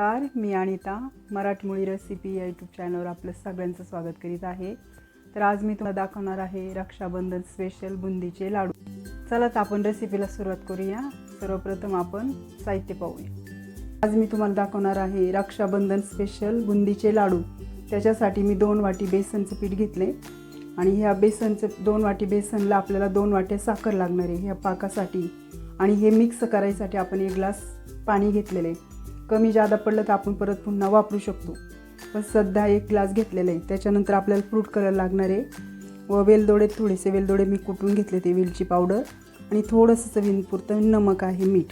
नमस्कार मी अनिता मराठमोळी रेसिपी या यूट्यूब चॅनलवर आपलं सगळ्यांचं स्वागत करीत आहे. तर आज मी तुम्हाला दाखवणार आहे रक्षाबंधन स्पेशल बुंदीचे लाडू. चला तर आपण रेसिपीला सुरुवात करूया. सर्वप्रथम आपण साहित्य पाहूया. आज मी तुम्हाला दाखवणार आहे रक्षाबंधन स्पेशल बुंदीचे लाडू. त्याच्यासाठी मी दोन वाटी बेसनचं पीठ घेतले. आणि ह्या बेसनचं दोन वाटी बेसनला आपल्याला दोन वाट्या साखर लागणार आहे ह्या पाकासाठी. आणि हे मिक्स करायसाठी आपण एक ग्लास पाणी घेतलेलं आहे. कमी जादा पडलं तर आपण परत पुन्हा वापरू शकतो. पण सध्या एक ग्लास घेतलेलं आहे. त्याच्यानंतर आपल्याला फ्रूट कलर लागणार आहे. व वेलदोडे थोडेसे वेलदोडे मी कुटून घेतले ते वेलची पावडर. आणि थोडंसं चवीपुरतं नमक आहे मीठ.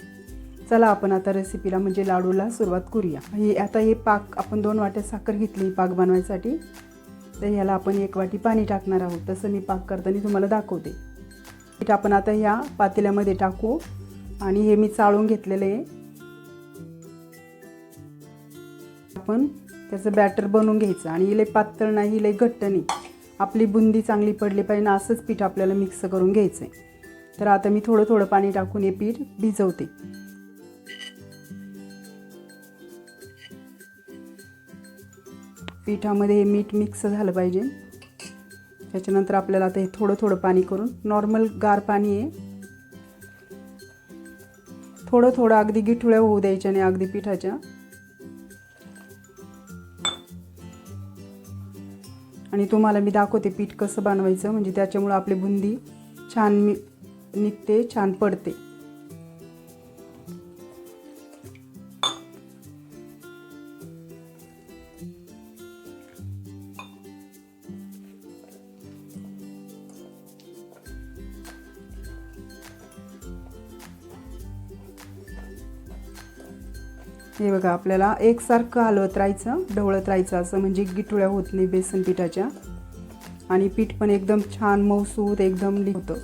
चला आपण आता रेसिपीला म्हणजे लाडूला सुरुवात करूया. हे आता हे पाक आपण दोन वाट्या साखर घेतली पाक बनवायसाठी. तर ह्याला आपण एक वाटी पाणी टाकणार आहोत. तसं मी पाक करताना तुम्हाला दाखवते. मीठ आपण आता ह्या पातेल्यामध्ये टाकू. आणि हे मी चाळून घेतलेलं आहे. आपण त्याचं बॅटर बनवून घ्यायचं. आणि लय पातळ नाही लय घट्ट नाही. आपली बुंदी चांगली पडली पाहिजे असंच पीठ आपल्याला मिक्स करून घ्यायचं आहे तर आता मी थोडं थोडं पाणी टाकून हे पीठ भिजवते. पिठामध्ये हे मीठ मिक्स झालं पाहिजे. त्याच्यानंतर आपल्याला आता हे थोडं थोडं पाणी करून नॉर्मल गार पाणी आहे थोडं थोडं अगदी गिठुळ्या होऊ द्यायच्या नाही अगदी पिठाच्या. आणि तुम्हाला मी दाखवते पीठ कसं बनवायचं. म्हणजे त्याच्यामुळं आपली बुंदी छान मी निघते छान पडते. हे बघा आपल्याला एकसारखं हलवत राहायचं ढवळत राहायचं असं म्हणजे गिटुळ्या होत नाही बेसन पिठाच्या. आणि पीठ पण एकदम छान मऊसूत एकदम होतं.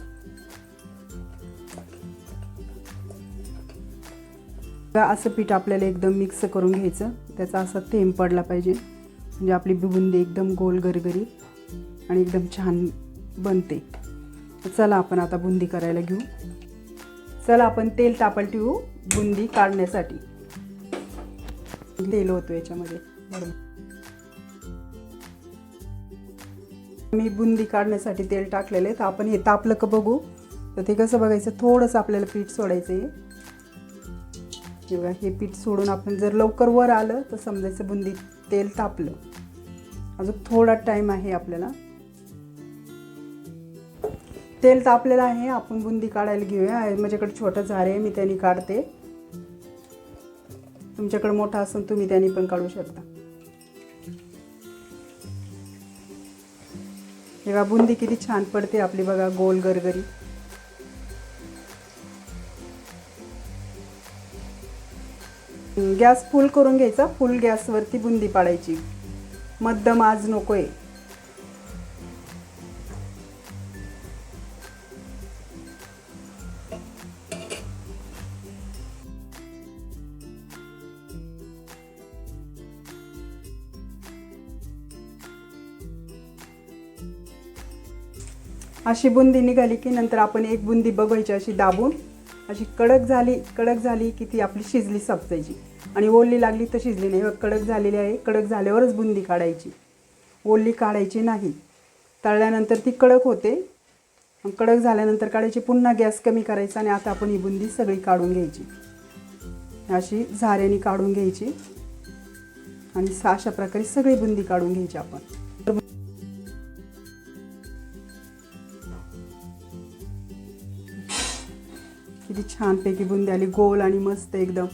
असं पीठ आपल्याला एकदम मिक्स करून घ्यायचं. त्याचा असा थेंब पडला पाहिजे. म्हणजे आपली बुंदी एकदम गोल गरगरी आणि एकदम छान बनते. चला आपण आता बुंदी करायला घेऊ. चला आपण तेल तापल ठेवू बुंदी काढण्यासाठी. तेल होतो याच्यामध्ये. मी बुंदी काढण्यासाठी तेल टाकलेले तर आपण हे तापलं का बघू? तर ते कसं बघायचं? थोडंसं आपल्याला पीठ सोडायचं आहे किंवा हे पीठ सोडून आपण जर लवकर वर आलं तर समजायचं बुंदी तेल तापलं. अजून थोडा टाईम आहे आपल्याला. तेल तापलेलं आहे. आपण बुंदी काढायला घेऊया. माझ्याकडे छोटं झाड आहे मी त्यांनी काढते. तुमच्याकडे मोठा असेल तुम्ही त्याने पण काढू शकता. बघा बुंदी किती छान पडते आपली बघा गोल गरगरी. गॅस फुल करून घ्यायचा फुल गॅसवरती बुंदी पाडायची. मध्यम आज नकोय. अशी बुंदी निघाली की नंतर आपण एक बुंदी बघायची अशी दाबून अशी कडक झाली कडक झाली की ती आपली शिजली समजायची आणि ओलली लागली तर शिजली नाही. कडक झालेली आहे. कडक झाल्यावरच बुंदी काढायची. ओलली काढायची नाही. तळल्यानंतर ती कडक होते. कडक झाल्यानंतर काढायची. पुन्हा गॅस कमी करायचा आणि आता आपण ही बुंदी सगळी काढून घ्यायची. अशी झाऱ्याने काढून घ्यायची. आणि अशा प्रकारे सगळी बुंदी काढून घ्यायची आपण. किती छानपैकी बुंदी आली गोल आणि मस्त एकदम.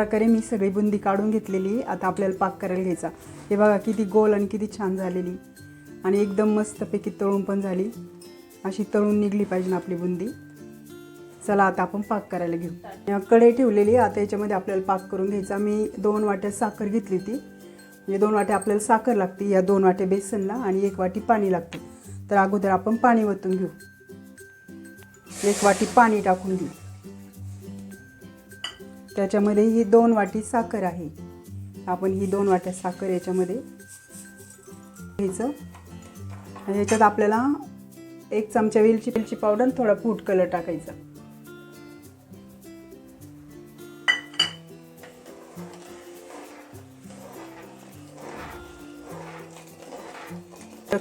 प्रकारे मी सगळी बुंदी काढून घेतलेली आता आपल्याला पाक करायला घ्यायचा. हे बघा किती गोल आणि किती छान झालेली. आणि एकदम मस्तपैकी तळून पण झाली. अशी तळून निघली पाहिजे ना आपली बुंदी. चला आता आपण पाक करायला घेऊ. कढई ठेवलेली आता याच्यामध्ये आपल्याला पाक करून घ्यायचा. मी दोन वाट्या साखर घेतली होती. म्हणजे दोन वाट्या आपल्याला साखर लागते. या दोन वाट्या बेसनला आणि एक वाटी पाणी लागते. तर अगोदर आपण पाणी वतून घेऊ. एक वाटी पाणी टाकून घेऊ. त्याच्यामध्ये ही दोन वाटी साखर आहे. आपण ही दोन वाट्या साखर याच्यामध्ये घ्यायचं. आणि याच्यात आपल्याला एक चमचा वेलची वेलची पावडर आणि थोडा फूड कलर टाकायचा.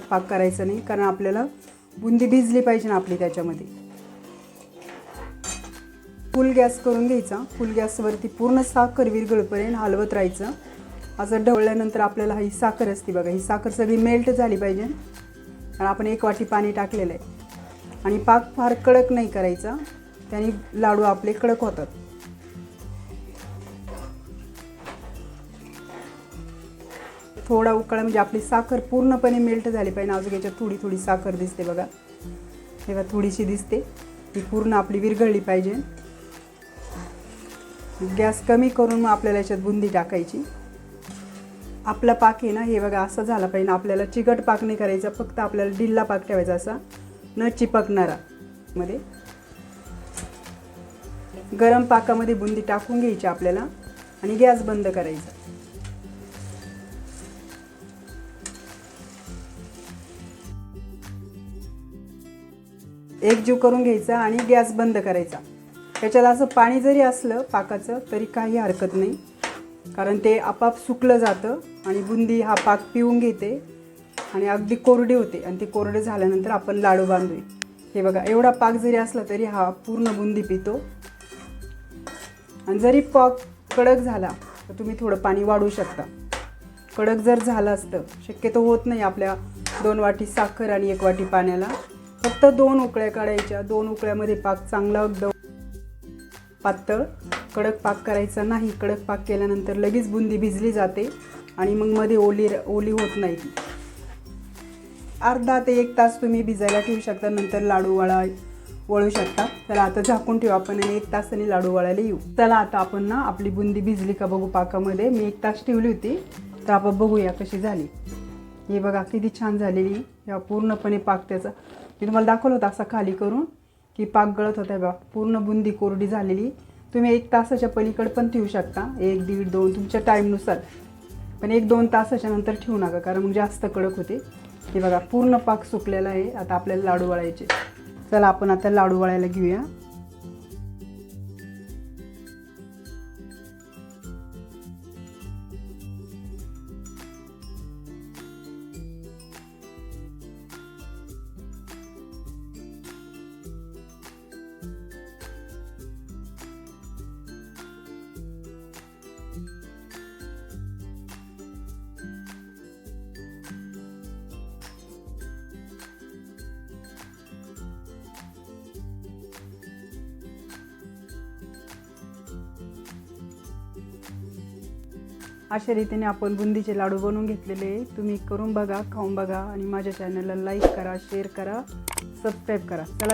पाक करायचं नाही कारण आपल्याला बुंदी भिजली पाहिजे ना आपली त्याच्यामध्ये. फुल गॅस करून घ्यायचा. फुल गॅसवरती पूर्ण साखर विरघळपर्यंत हलवत राहायचं. असं ढवळल्यानंतर आपल्याला ही साखर असते बघा. ही साखर सगळी मेल्ट झाली पाहिजे. आणि आपण एक वाटी पाणी टाकलेलं आहे. आणि पाक फार कडक नाही करायचा. त्याने लाडू आपले कडक होतात. थोडा उकळा म्हणजे आपली साखर पूर्णपणे मेल्ट झाली पाहिजे. अजून याच्यात थोडी थोडी साखर दिसते बघा. तेव्हा थोडीशी दिसते. ती पूर्ण आपली विरघळली पाहिजे. गॅस कमी करून मग आपल्याला याच्यात बुंदी टाकायची. आपला पाक आहे ना हे बघा असं झाला पाहिजे. आपल्याला चिकट पाक नाही करायचा फक्त आपल्याला डिल्ला पाक ठेवायचा असा. न चिपकणारा मध्ये. गरम पाकामध्ये बुंदी टाकून घ्यायची आपल्याला आणि गॅस बंद करायचा. एकजीव करून घ्यायचा आणि गॅस बंद करायचा. त्याच्यात असं पाणी जरी असलं पाकाचं तरी काही हरकत नाही. कारण ते आपाप सुकलं जातं आणि बुंदी हा पाक पिऊन घेते आणि अगदी कोरडी होते. आणि ते कोरडे झाल्यानंतर आपण लाडू बांधूया. हे बघा एवढा पाक जरी असला तरी हा पूर्ण बुंदी पितो. आणि जरी पाक कडक झाला तर तुम्ही थोडं पाणी वाढवू शकता. कडक जर झालं असतं शक्यतो होत नाही आपल्या दोन वाटी साखर आणि एक वाटी पाण्याला. फक्त दोन उकळ्या काढायच्या दोन उकळ्यामध्ये पाक चांगला एकदम पातळ कडक पाक करायचा नाही. कडक पाक केल्यानंतर लगेच बुंदी भिजली जाते आणि मग मध्ये ओली ओली होत नाही. अर्धा ते एक तास तुम्ही भिजायला ठेवू शकता. नंतर लाडू वळा वळू शकता. तर आता झाकून ठेवू आपण आणि एक तासाने लाडू वळायला येऊ. चला आता आपण ना आपली बुंदी भिजली का बघू पाकामध्ये. मी एक तास ठेवली होती. तर आपण बघूया कशी झाली. हे बघा किती छान झालेली. या पूर्णपणे पाक त्याचा. मी तुम्हाला दाखवलं होतं असा खाली करून. की पाक गळत होता बा. पूर्ण बुंदी कोरडी झालेली. तुम्ही एक तासाच्या पलीकडे पण ठेवू शकता. एक दीड दोन तुमच्या टाईमनुसार पण एक दोन तासाच्या नंतर ठेवू नका कारण मग जास्त कडक होते. हे बघा पूर्ण पाक सुकलेला आहे. आता आपल्याला लाडू वळायचे. चला आपण आता लाडू वळायला घेऊया. अशा रीतीने आपण बुंदीचे लाडू बनवून घेतलेले तुम्ही करून बघा खाऊन बघा आणि माझ्या चॅनलला लाईक करा शेअर करा सबस्क्राईब करा. चला